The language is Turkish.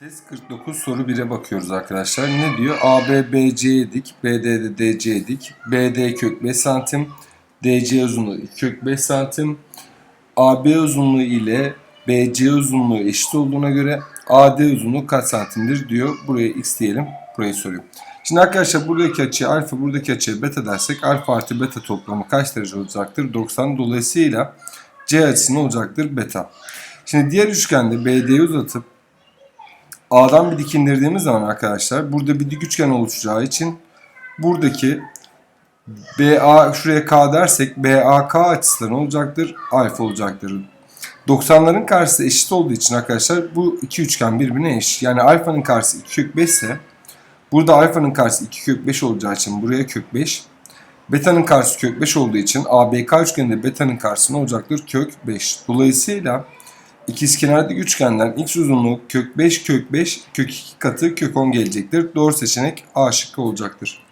Test 49 soru 1'e bakıyoruz arkadaşlar. Ne diyor? AB BC'ye dik, BD de DC'ye dik. BD kök 5 santim, DC uzunluğu 2 kök 5 santim. AB uzunluğu ile BC uzunluğu eşit olduğuna göre AD uzunluğu kaç santimdir diyor. Buraya x diyelim. Burayı soruyor. Şimdi arkadaşlar buradaki açıya alfa, buradaki açıya beta dersek alfa artı beta toplamı kaç derece olacaktır? 90. Dolayısıyla C açısı ne olacaktır? Beta. Şimdi diğer üçgende BD'yi uzatıp A'dan bir dik indirdiğimiz zaman arkadaşlar burada bir dik üçgen oluşacağı için buradaki BA şuraya K dersek BAK açısı da ne olacaktır? Alfa olacaktır. 90'ların karşısı eşit olduğu için arkadaşlar bu iki üçgen birbirine eşit. Yani alfanın karşısı 2 kök 5 ise burada alfanın karşısı 2 kök 5 olacağı için buraya kök 5. Beta'nın karşısı kök 5 olduğu için ABK üçgeninde beta'nın karşısı ne olacaktır? Kök 5. Dolayısıyla İkizkenardaki üçgenden x uzunluğu kök 5 kök 5 kök 2 katı kök 10 gelecektir. Doğru seçenek A şıkkı olacaktır.